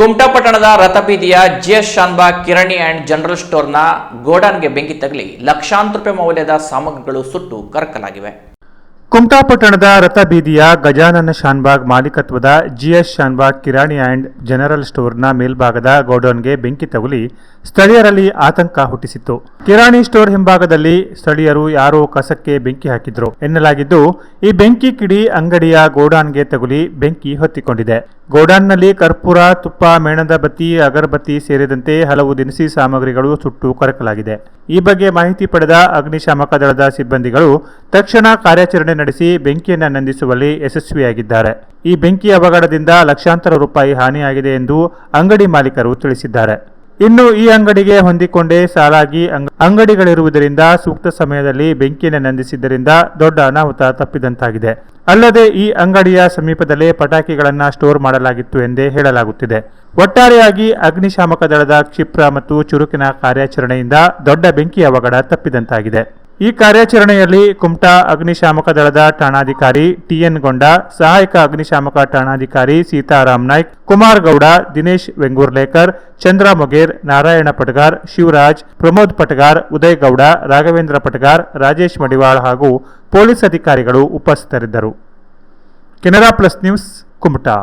ಕುಮಟಾ ಪಟ್ಟಣದ ರಥಬೀದಿಯ ಜಿಎಸ್ ಶಾನ್ಬಾಗ್ ಕಿರಣಿ ಅಂಡ್ ಜನರಲ್ ಸ್ಟೋರ್ನ ಗೋಡಾನ್ಗೆ ಬೆಂಕಿ ತಗಲಿ ಲಕ್ಷಾಂತರ ರೂಪಾಯಿ ಮೌಲ್ಯದ ಸಾಮಗ್ರಿಗಳು ಸುಟ್ಟು ಕರಕಲಾಗಿವೆ. ಕುಮಟಾ ಪಟ್ಟಣದ ರಥಬೀದಿಯ ಗಜಾನನ ಶಾನ್ಬಾಗ್ ಮಾಲೀಕತ್ವದ ಜಿಎಸ್ ಶಾನ್ಬಾಗ್ ಕಿರಾಣಿ ಅಂಡ್ ಜನರಲ್ ಸ್ಟೋರ್ನ ಮೇಲ್ಭಾಗದ ಗೋಡೌನ್ಗೆ ಬೆಂಕಿ ತಗುಲಿ ಸ್ಥಳೀಯರಲ್ಲಿ ಆತಂಕ ಹುಟ್ಟಿಸಿತ್ತು. ಕಿರಾಣಿ ಸ್ಟೋರ್ ಹಿಂಭಾಗದಲ್ಲಿ ಸ್ಥಳೀಯರು ಯಾರೋ ಕಸಕ್ಕೆ ಬೆಂಕಿ ಹಾಕಿದ್ರು ಎನ್ನಲಾಗಿದ್ದು, ಈ ಬೆಂಕಿ ಕಿಡಿ ಅಂಗಡಿಯ ಗೋಡಾನ್ಗೆ ತಗುಲಿ ಬೆಂಕಿ ಹೊತ್ತಿಕೊಂಡಿದೆ. ಗೋಡಾನ್ನಲ್ಲಿ ಕರ್ಪೂರ, ತುಪ್ಪ, ಮೇಣದ ಬತ್ತಿ, ಅಗರಬತ್ತಿ ಸೇರಿದಂತೆ ಹಲವು ದಿನಸಿ ಸಾಮಗ್ರಿಗಳು ಸುಟ್ಟು ಕರಕಲಾಗಿದೆ. ಈ ಬಗ್ಗೆ ಮಾಹಿತಿ ಪಡೆದ ಅಗ್ನಿಶಾಮಕ ದಳದ ಸಿಬ್ಬಂದಿಗಳು ತಕ್ಷಣ ಕಾರ್ಯಾಚರಣೆ ನಡೆಸಿ ಬೆಂಕಿಯನ್ನು ನಂದಿಸುವಲ್ಲಿ ಯಶಸ್ವಿಯಾಗಿದ್ದಾರೆ. ಈ ಬೆಂಕಿ ಅವಘಡದಿಂದ ಲಕ್ಷಾಂತರ ರೂಪಾಯಿ ಹಾನಿಯಾಗಿದೆ ಎಂದು ಅಂಗಡಿ ಮಾಲೀಕರು ತಿಳಿಸಿದ್ದಾರೆ. ಇನ್ನು ಈ ಅಂಗಡಿಗೆ ಹೊಂದಿಕೊಂಡೇ ಸಾಲಾಗಿ ಅಂಗ- ಅಂಗಡಿಗಳಿರುವುದರಿಂದ ಸೂಕ್ತ ಸಮಯದಲ್ಲಿ ಬೆಂಕಿಯನ್ನು ನಂದಿಸಿದ್ದರಿಂದ ದೊಡ್ಡ ಅನಾಹುತ ತಪ್ಪಿದಂತಾಗಿದೆ. ಅಲ್ಲದೆ ಈ ಅಂಗಡಿಯ ಸಮೀಪದಲ್ಲೇ ಪಟಾಕಿಗಳನ್ನು ಸ್ಟೋರ್ ಮಾಡಲಾಗಿತ್ತು ಎಂದೇ ಹೇಳಲಾಗುತ್ತಿದೆ. ಒಟ್ಟಾರೆಯಾಗಿ ಅಗ್ನಿಶಾಮಕ ದಳದ ಕ್ಷಿಪ್ರ ಮತ್ತು ಚುರುಕಿನ ಕಾರ್ಯಾಚರಣೆಯಿಂದ ದೊಡ್ಡ ಬೆಂಕಿ ಅವಘಡ ತಪ್ಪಿದಂತಾಗಿದೆ. ಈ ಕಾರ್ಯಾಚರಣೆಯಲ್ಲಿ ಕುಮಟಾ ಅಗ್ನಿಶಾಮಕ ದಳದ ಠಾಣಾಧಿಕಾರಿ ಟಿಎನ್ ಗೊಂಡ, ಸಹಾಯಕ ಅಗ್ನಿಶಾಮಕ ಠಾಣಾಧಿಕಾರಿ ಸೀತಾರಾಮ್ ನಾಯ್ಕ್, ಕುಮಾರ್ ಗೌಡ, ದಿನೇಶ್ ವೆಂಗೂರ್ಲೇಕರ್, ಚಂದ್ರ ಮೊಗೇರ್, ನಾರಾಯಣ ಪಟಗಾರ್, ಶಿವರಾಜ್, ಪ್ರಮೋದ್ ಪಟಗಾರ್, ಉದಯ್ ಗೌಡ, ರಾಘವೇಂದ್ರ ಪಟಗಾರ್, ರಾಜೇಶ್ ಮಡಿವಾಳ್ ಹಾಗೂ ಪೊಲೀಸ್ ಅಧಿಕಾರಿಗಳು ಉಪಸ್ಥಿತರಿದ್ದರು. Canara plus news, Kumta.